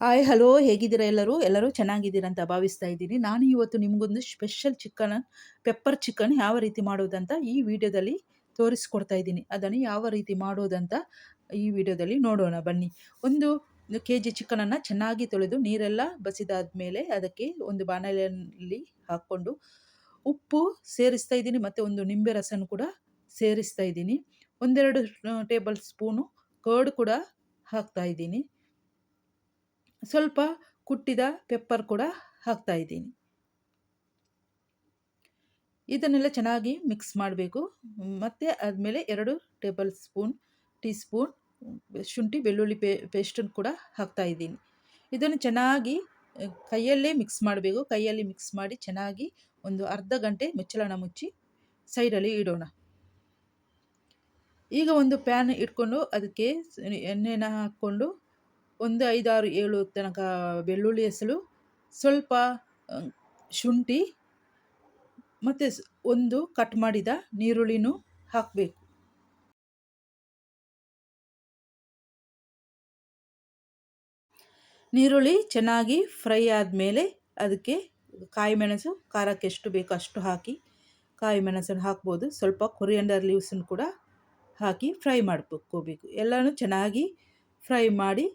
Hi hello ಹೇಗಿದ್ದೀರಾ ಎಲ್ಲರೂ? ಎಲ್ಲರೂ ಚೆನ್ನಾಗಿದ್ದೀರಾ ಅಂತ ಭಾವಿಸ್ತಾ ಇದ್ದೀನಿ. ನಾನು ಇವತ್ತು ನಿಮಗೊಂದು ಸ್ಪೆಷಲ್ ಚಿಕನ್ ಪೆಪ್ಪರ್ ಚಿಕನ್ ಯಾವ ರೀತಿ ಮಾಡೋದಂತ ಈ ವಿಡಿಯೋದಲ್ಲಿ ತೋರಿಸ್ಕೊಡ್ತಾ ಇದ್ದೀನಿ. ಅದನ್ನು ಯಾವ ರೀತಿ ಮಾಡೋದಂತ ಈ ವಿಡಿಯೋದಲ್ಲಿ ನೋಡೋಣ. ಬನ್ನಿ. ಒಂದು ಕೆ ಜಿ ಚಿಕನನ್ನು ಚೆನ್ನಾಗಿ ತೊಳೆದು ನೀರೆಲ್ಲ ಬಸಿದಾದ ಮೇಲೆ ಅದಕ್ಕೆ ಒಂದು ಬಾಣಲೆಯಲ್ಲಿ ಹಾಕ್ಕೊಂಡು ಉಪ್ಪು ಸೇರಿಸ್ತಾ ಇದ್ದೀನಿ ಮತ್ತು ಒಂದು ನಿಂಬೆ ರಸನ ಕೂಡ ಸೇರಿಸ್ತಾ ಇದ್ದೀನಿ. ಒಂದೆರಡು ಟೇಬಲ್ ಸ್ಪೂನು ಕರ್ಡ್ ಕೂಡ ಹಾಕ್ತಾ ಇದ್ದೀನಿ. ಸ್ವಲ್ಪ ಕುಟ್ಟಿದ ಪೆಪ್ಪರ್ ಕೂಡ ಹಾಕ್ತಾ ಇದ್ದೀನಿ. ಇದನ್ನೆಲ್ಲ ಚೆನ್ನಾಗಿ ಮಿಕ್ಸ್ ಮಾಡಬೇಕು. ಮತ್ತು ಆದಮೇಲೆ ಎರಡು ಟೇಬಲ್ ಸ್ಪೂನ್ ಟೀ ಸ್ಪೂನ್ ಶುಂಠಿ, ಬೆಳ್ಳುಳ್ಳಿ ಪೇ ಪೇಸ್ಟನ್ನು ಕೂಡ ಹಾಕ್ತಾ ಇದ್ದೀನಿ. ಇದನ್ನು ಚೆನ್ನಾಗಿ ಕೈಯಲ್ಲೇ ಮಿಕ್ಸ್ ಮಾಡಬೇಕು. ಕೈಯಲ್ಲಿ ಮಿಕ್ಸ್ ಮಾಡಿ ಚೆನ್ನಾಗಿ ಒಂದು ಅರ್ಧ ಗಂಟೆ ಮುಚ್ಚಳನ ಮುಚ್ಚಿ ಸೈಡಲ್ಲಿ ಇಡೋಣ. ಈಗ ಒಂದು ಪ್ಯಾನ್ ಇಟ್ಕೊಂಡು ಅದಕ್ಕೆ ಎಣ್ಣೆನ ಹಾಕ್ಕೊಂಡು ಒಂದು ಐದಾರು ಏಳು ತನಕ ಬೆಳ್ಳುಳ್ಳಿ ಹೆಸಳು ಸ್ವಲ್ಪ ಶುಂಠಿ, ಮತ್ತು ಒಂದು ಕಟ್ ಮಾಡಿದ ನೀರುಳ್ಳಿನೂ ಹಾಕಬೇಕು. ನೀರುಳ್ಳಿ ಚೆನ್ನಾಗಿ ಫ್ರೈ ಆದಮೇಲೆ ಅದಕ್ಕೆ ಕಾಯಿ ಮೆಣಸು ಖಾರಕ್ಕೆ ಎಷ್ಟು ಬೇಕೋ ಅಷ್ಟು ಹಾಕಿ ಕಾಯಿ ಮೆಣಸನ್ನು ಹಾಕ್ಬೋದು. ಸ್ವಲ್ಪ ಕೊರಿಯಂಡರ್ ಲೀವ್ಸನ್ನು ಕೂಡ ಹಾಕಿ ಫ್ರೈ ಮಾಡ್ಕೋಬೇಕು. ಎಲ್ಲನೂ ಚೆನ್ನಾಗಿ ಫ್ರೈ ಮಾಡಿ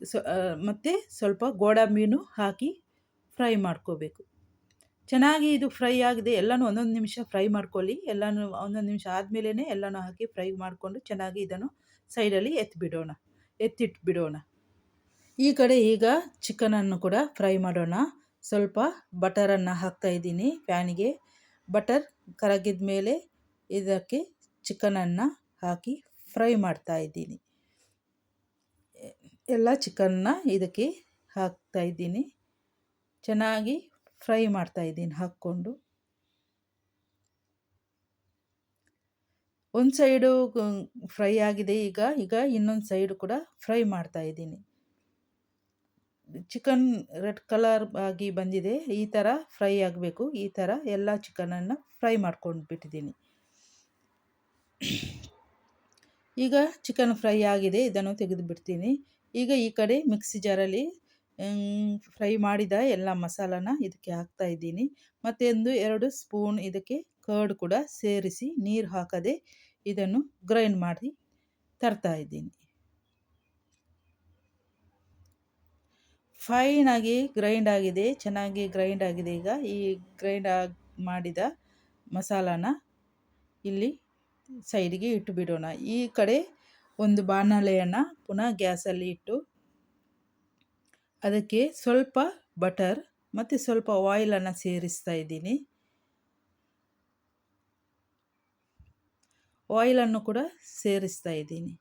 ಸ ಮತ್ತು ಸ್ವಲ್ಪ ಗೋಡಂಬಿನೂ ಹಾಕಿ ಫ್ರೈ ಮಾಡ್ಕೋಬೇಕು. ಚೆನ್ನಾಗಿ ಇದು ಫ್ರೈ ಆಗಿದೆ, ಎಲ್ಲನೂ ಒಂದೊಂದು ನಿಮಿಷ ಫ್ರೈ ಮಾಡ್ಕೊಳ್ಳಿ, ಎಲ್ಲನೂ ಒಂದೊಂದು ನಿಮಿಷ ಆದಮೇಲೆ ಎಲ್ಲನೂ ಹಾಕಿ ಫ್ರೈ ಮಾಡಿಕೊಂಡು ಚೆನ್ನಾಗಿ ಇದನ್ನು ಸೈಡಲ್ಲಿ ಎತ್ತಿಬಿಡೋಣ ಎತ್ತಿಟ್ಬಿಡೋಣ. ಈ ಕಡೆ ಈಗ ಚಿಕನನ್ನು ಕೂಡ ಫ್ರೈ ಮಾಡೋಣ. ಸ್ವಲ್ಪ ಬಟರನ್ನು ಹಾಕ್ತಾಯಿದ್ದೀನಿ ಪ್ಯಾನಿಗೆ. ಬಟರ್ ಕರಗಿದ ಮೇಲೆ ಇದಕ್ಕೆ ಚಿಕನನ್ನು ಹಾಕಿ ಫ್ರೈ ಮಾಡ್ತಾ ಇದ್ದೀನಿ. ಎಲ್ಲ ಚಿಕನ್ನ ಇದಕ್ಕೆ ಹಾಕ್ತಾಯಿದ್ದೀನಿ ಚೆನ್ನಾಗಿ ಫ್ರೈ ಮಾಡ್ತಾ ಇದ್ದೀನಿ ಹಾಕ್ಕೊಂಡು. ಒಂದು ಸೈಡು ಫ್ರೈ ಆಗಿದೆ ಈಗ ಈಗ ಇನ್ನೊಂದು ಸೈಡು ಕೂಡ ಫ್ರೈ ಮಾಡ್ತಾಯಿದ್ದೀನಿ ಚಿಕನ್ ರೆಡ್ ಕಲರ್ ಆಗಿ ಬಂದಿದೆ, ಈ ಥರ ಫ್ರೈ ಆಗಬೇಕು, ಈ ಥರ ಎಲ್ಲ ಚಿಕನನ್ನು ಫ್ರೈ ಮಾಡ್ಕೊಂಡು ಬಿಟ್ಟಿದ್ದೀನಿ. ಈಗ ಚಿಕನ್ ಫ್ರೈ ಆಗಿದೆ, ಇದನ್ನು ತೆಗೆದು ಬಿಡ್ತೀನಿ ಈಗ ಈ ಕಡೆ ಮಿಕ್ಸಿ ಜಾರಲ್ಲಿ ಫ್ರೈ ಮಾಡಿದ ಎಲ್ಲ ಮಸಾಲನ ಇದಕ್ಕೆ ಹಾಕ್ತಾ ಇದ್ದೀನಿ. ಮತ್ತು ಒಂದು ಎರಡು ಸ್ಪೂನ್ ಇದಕ್ಕೆ ಕರ್ಡ್ ಕೂಡ ಸೇರಿಸಿ ನೀರು ಹಾಕದೆ ಇದನ್ನು ಗ್ರೈಂಡ್ ಮಾಡಿ ತರ್ತಾ ಇದ್ದೀನಿ. ಫೈನಾಗಿ ಗ್ರೈಂಡ್ ಆಗಿದೆ, ಚೆನ್ನಾಗಿ ಗ್ರೈಂಡ್ ಆಗಿದೆ ಈಗ. ಈ ಗ್ರೈಂಡ್ ಆಗಿ ಮಾಡಿದ ಮಸಾಲಾನ ಇಲ್ಲಿ ಸೈಡಿಗೆ ಇಟ್ಟು ಬಿಡೋಣ ಈ ಕಡೆ ಒಂದು ಬಾಣಲೆಯನ್ನು ಪುನಃ ಗ್ಯಾಸಲ್ಲಿ ಇಟ್ಟು ಅದಕ್ಕೆ ಸ್ವಲ್ಪ ಬಟರ್ ಮತ್ತು ಸ್ವಲ್ಪ ಆಯಿಲನ್ನು ಸೇರಿಸ್ತಾ ಇದ್ದೀನಿ. ಆಯಿಲನ್ನು ಕೂಡ ಸೇರಿಸ್ತಾ ಇದ್ದೀನಿ.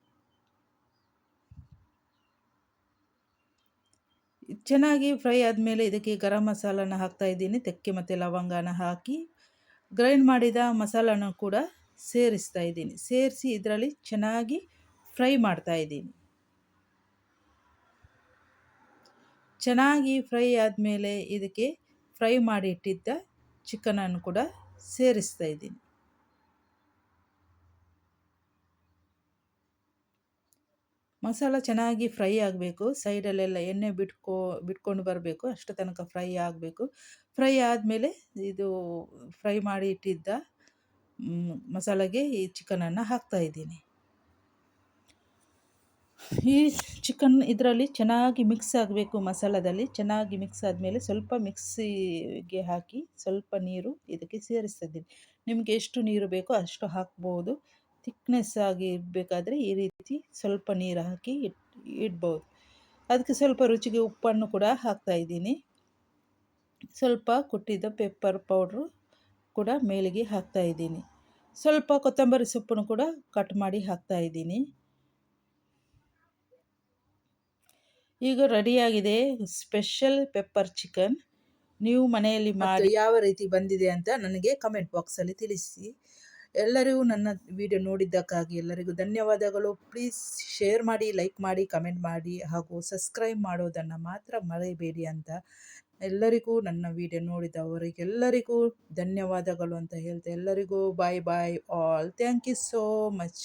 ಚೆನ್ನಾಗಿ ಫ್ರೈ ಆದಮೇಲೆ ಇದಕ್ಕೆ ಗರಂ ಮಸಾಲನ ಹಾಕ್ತಾ ಇದ್ದೀನಿ. ತೆಕ್ಕೆ ಮತ್ತು ಲವಂಗನ ಹಾಕಿ ಗ್ರೈಂಡ್ ಮಾಡಿದ ಮಸಾಲನ ಕೂಡ ಸೇರಿಸ್ತಾ ಇದ್ದೀನಿ. ಸೇರಿಸಿ ಇದರಲ್ಲಿ ಚೆನ್ನಾಗಿ ಫ್ರೈ ಮಾಡ್ತಾ ಇದ್ದೀನಿ. ಚೆನ್ನಾಗಿ ಫ್ರೈ ಆದಮೇಲೆ ಇದಕ್ಕೆ ಫ್ರೈ ಮಾಡಿ ಇಟ್ಟಿದ್ದ ಚಿಕನನ್ನು ಕೂಡ ಸೇರಿಸ್ತಾ ಇದ್ದೀನಿ. ಮಸಾಲ ಚೆನ್ನಾಗಿ ಫ್ರೈ ಆಗಬೇಕು. ಸೈಡಲ್ಲೆಲ್ಲ ಎಣ್ಣೆ ಬಿಟ್ಕೋ, ಬಿಟ್ಕೊಂಡು ಬರಬೇಕು. ಅಷ್ಟು ತನಕ ಫ್ರೈ ಆಗಬೇಕು. ಫ್ರೈ ಆದಮೇಲೆ ಇದು ಫ್ರೈ ಮಾಡಿ ಇಟ್ಟಿದ್ದ ಮಸಾಲೆಗೆ ಈ ಚಿಕನನ್ನು ಹಾಕ್ತಾಯಿದ್ದೀನಿ ಈ ಚಿಕನ್ ಇದರಲ್ಲಿ ಚೆನ್ನಾಗಿ ಮಿಕ್ಸ್ ಆಗಬೇಕು ಮಸಾಲದಲ್ಲಿ. ಚೆನ್ನಾಗಿ ಮಿಕ್ಸ್ ಆದಮೇಲೆ ಸ್ವಲ್ಪ ಮಿಕ್ಸಿಗೆ ಹಾಕಿ ಸ್ವಲ್ಪ ನೀರು ಇದಕ್ಕೆ ಸೇರಿಸ್ತಿದ್ದೀನಿ. ನಿಮಗೆ ಎಷ್ಟು ನೀರು ಬೇಕೋ ಅಷ್ಟು ಹಾಕ್ಬೋದು. ಥಿಕ್ನೆಸ್ ಆಗಿ ಇರಬೇಕಾದ್ರೆ ಈ ರೀತಿ ಸ್ವಲ್ಪ ನೀರು ಹಾಕಿ ಇಟ್, ಇಡ್ಬೋದು. ಅದಕ್ಕೆ ಸ್ವಲ್ಪ ರುಚಿಗೆ ಉಪ್ಪನ್ನು ಕೂಡ ಹಾಕ್ತಾಯಿದ್ದೀನಿ ಸ್ವಲ್ಪ ಕುಟ್ಟಿದ ಪೆಪ್ಪರ್ ಪೌಡ್ರು ಕೂಡ ಮೇಲಿಗೆ ಹಾಕ್ತಾಯಿದ್ದೀನಿ ಸ್ವಲ್ಪ ಕೊತ್ತಂಬರಿ ಸೊಪ್ಪನ್ನು ಕೂಡ ಕಟ್ ಮಾಡಿ ಹಾಕ್ತಾಯಿದ್ದೀನಿ ಈಗ ರೆಡಿಯಾಗಿದೆ ಸ್ಪೆಷಲ್ ಪೆಪ್ಪರ್ ಚಿಕನ್. ನೀವು ಮನೆಯಲ್ಲಿ ಮಾಡಿ ಯಾವ ರೀತಿ ಬಂದಿದೆ ಅಂತ ನನಗೆ ಕಮೆಂಟ್ ಬಾಕ್ಸಲ್ಲಿ ತಿಳಿಸಿ. ಎಲ್ಲರಿಗೂ ನನ್ನ ವಿಡಿಯೋ ನೋಡಿದ್ದಕ್ಕಾಗಿ ಎಲ್ಲರಿಗೂ ಧನ್ಯವಾದಗಳು. ಪ್ಲೀಸ್ ಶೇರ್ ಮಾಡಿ ಲೈಕ್ ಮಾಡಿ ಕಮೆಂಟ್ ಮಾಡಿ ಹಾಗೂ ಸಬ್ಸ್ಕ್ರೈಬ್ ಮಾಡೋದನ್ನು ಮಾತ್ರ ಮರೆಯಬೇಡಿ ಅಂತ ಎಲ್ಲರಿಗೂ ನನ್ನ ವಿಡಿಯೋ ನೋಡಿದವರಿಗೆಲ್ಲರಿಗೂ ಧನ್ಯವಾದಗಳು ಅಂತ ಹೇಳ್ತೆ ಎಲ್ಲರಿಗೂ bye bye all thank you so much